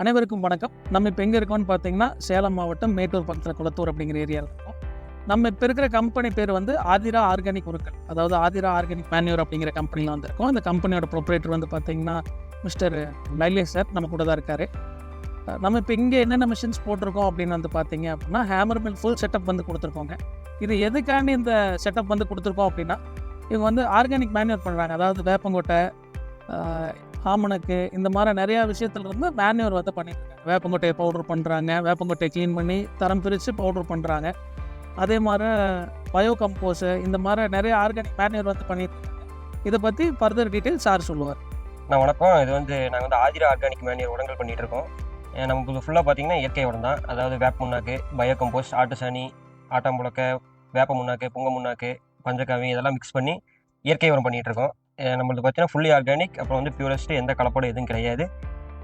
அனைவருக்கும் வணக்கம். நம்ம இப்போ எங்கே இருக்கோம்னு பார்த்தீங்கன்னா சேலம் மாவட்டம் மேட்டூர் பக்கத்தில் குளத்தூர் அப்படிங்கிற ஏரியாவில் இருக்கோம். நம்ம இப்போ இருக்கிற கம்பெனி பேர் வந்து ஆதிரா ஆர்கானிக் உருக்கள் அதாவது ஆதிரா ஆர்கானிக் மேன்யூர் அப்படிங்கிற கம்பெனியில் வந்திருக்கோம். அந்த கம்பெனியோட ப்ரொப்ரேட்டர் வந்து பார்த்தீங்கன்னா மிஸ்டர் லைலேஷ் சார் நம்ம கூட தான் இருக்காரு. நம்ம இப்போ இங்கே என்னென்ன மிஷின்ஸ் போட்டிருக்கோம் அப்படின்னு வந்து பார்த்தீங்க அப்படின்னா ஹேமர் மில் ஃபுல் செட்டப் வந்து கொடுத்துருக்கோங்க. இது எதுக்காண்டி இந்த செட்டப் வந்து கொடுத்துருக்கோம் அப்படின்னா இவங்க வந்து ஆர்கானிக் மேன்யூர் பண்ணுறாங்க அதாவது வேப்பங்கொட்டை ஆமணக்கு இந்த மாதிரி நிறையா விஷயத்துல இருந்து மேன்யூர் வந்து பண்ணியிருக்காங்க வேப்பங்கொட்டையை பவுடர் பண்ணுறாங்க வேப்பங்கொட்டையை க்ளீன் பண்ணி தரம் பிரித்து பவுடர் பண்ணுறாங்க அதே மாதிரி பயோ கம்போஸு இந்த மாதிரி நிறைய ஆர்கானிக் மேன்யூர் வந்து பண்ணியிருக்காங்க இதை பற்றி ஃபர்தர் டீட்டெயில் சார் சொல்லுவார் நான் வணக்கம். இது வந்து நாங்கள் வந்து ஆதிரா ஆர்கானிக் மேனியர் உடங்கள் பண்ணிட்டு இருக்கோம். நமக்கு ஃபுல்லாக பார்த்தீங்கன்னா இயற்கை உரம் தான். அதாவது வேப்ப முன்னாக்கு பயோ கம்போஸ்ட் ஆட்டு சாணி ஆட்டாம்புழக்க வேப்ப முன்னாக்கு புங்க முன்னாக்கு பஞ்சக்காவி இதெல்லாம் மிக்ஸ் பண்ணி இயற்கை உரம் பண்ணிகிட்டு இருக்கோம். நம்மளுக்கு பார்த்தீங்கன்னா ஃபுல்லி ஆர்கானிக் அப்புறம் வந்து பியூரஸ்ட்டு எந்த கலப்படம் எதுவும் கிடையாது.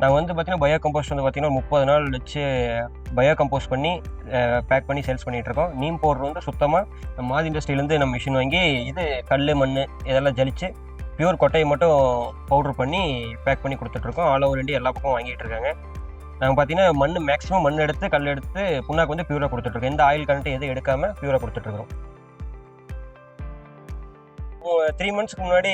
நாங்கள் வந்து பார்த்தீங்கன்னா பயோ கம்போஸ்ட் வந்து பார்த்தீங்கன்னா முப்பது நாள் வச்சு பயோ கம்போஸ்ட் பண்ணி பேக் பண்ணி சேல்ஸ் பண்ணிகிட்ருக்கோம் இருக்கோம். நீம் பவுடர் வந்து சுத்தமாக நம்ம மாதி இண்டஸ்ட்ரியிலேருந்து நம்ம மிஷின் வாங்கி இது கல் மண் இதெல்லாம் ஜலிச்சு பியூர் கொட்டையை மட்டும் பவுடர் பண்ணி பேக் பண்ணி கொடுத்துட்ருக்கோம் ஆல் ஓவர் இண்டியா எல்லா பக்கம் வாங்கிட்டு இருக்காங்க. நாங்கள் பார்த்தீங்கன்னா மண் மேக்ஸிமம் மண் எடுத்து கல் எடுத்து புண்ணாக்கு வந்து பியூராக கொடுத்துட்ருக்கோம் எந்த ஆயில் கரண்ட் எதுவும் எடுக்காமல் பியூராக கொடுத்துட்ருக்கோம் த்ரீ மந்த்ஸ்க்கு முன்னாடி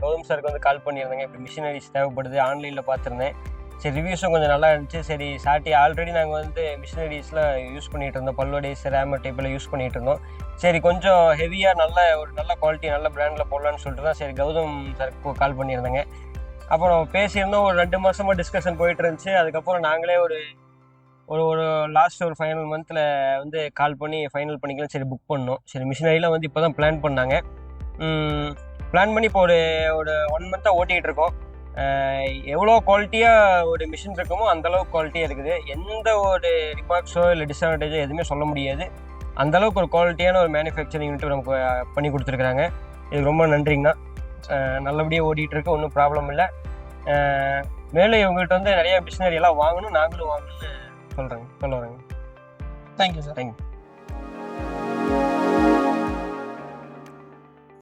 கௌதம் சாருக்கு வந்து கால் பண்ணியிருந்தேங்க. இப்படி மிஷினரிஸ் தேவைப்படுது. ஆன்லைனில் பார்த்துருந்தேன். சரி ரிவ்யூஸும் கொஞ்சம் நல்லா இருந்துச்சு. சரி சாட்டி ஆல்ரெடி நாங்கள் வந்து மிஷினரிஸ்லாம் யூஸ் பண்ணிகிட்டு இருந்தோம். பல்வடேஸ் ரேமர் டைப்பில் யூஸ் பண்ணிகிட்டு இருந்தோம். சரி கொஞ்சம் ஹெவியாக நல்ல ஒரு நல்ல குவாலிட்டி நல்ல பிராண்டில் போடலான்னு சொல்லிட்டு தான் சரி கௌதம் சாருக்கு கால் பண்ணியிருந்தேங்க. அப்புறம் பேசியிருந்தோம். ஒரு ரெண்டு மாதமாக டிஸ்கஷன் போயிட்டு இருந்துச்சு. அதுக்கப்புறம் நாங்களே ஒரு ஒரு ஒரு லாஸ்ட் ஒரு ஃபைனல் மந்தில் வந்து கால் பண்ணி ஃபைனல் பண்ணிக்கலாம். சரி புக் பண்ணோம். சரி மிஷினரியில் வந்து இப்போ தான் பிளான் பண்ணாங்க. பிளான் பண்ணி இப்போ ஒரு ஒரு ஒன் மந்த்தாக ஓட்டிகிட்டு இருக்கோம். எவ்வளோ குவாலிட்டியாக ஒரு மிஷின் இருக்குமோ அந்தளவுக்கு குவாலிட்டியாக இருக்குது. எந்த ஒரு ரிமார்க்ஸோ இல்லை டிஸ்அட்வான்டேஜோ எதுவுமே சொல்ல முடியாது. அந்த அளவுக்கு ஒரு குவாலிட்டியான ஒரு மேனுஃபேக்சரிங் யூனிட் நமக்கு பண்ணி கொடுத்துருக்குறாங்க. இதுக்கு ரொம்ப நன்றிங்கண்ணா. நல்லபடியாக ஓடிட்டு இருக்கு. ஒன்றும் ப்ராப்ளம் இல்லை. மேலும் இவங்ககிட்ட வந்து நிறைய மிஷினரி எல்லாம் வாங்கணும். நாங்களும் வாங்கணும்னு சொல்கிறேங்க சொல்ல வரேங்க. Thank you sir thank you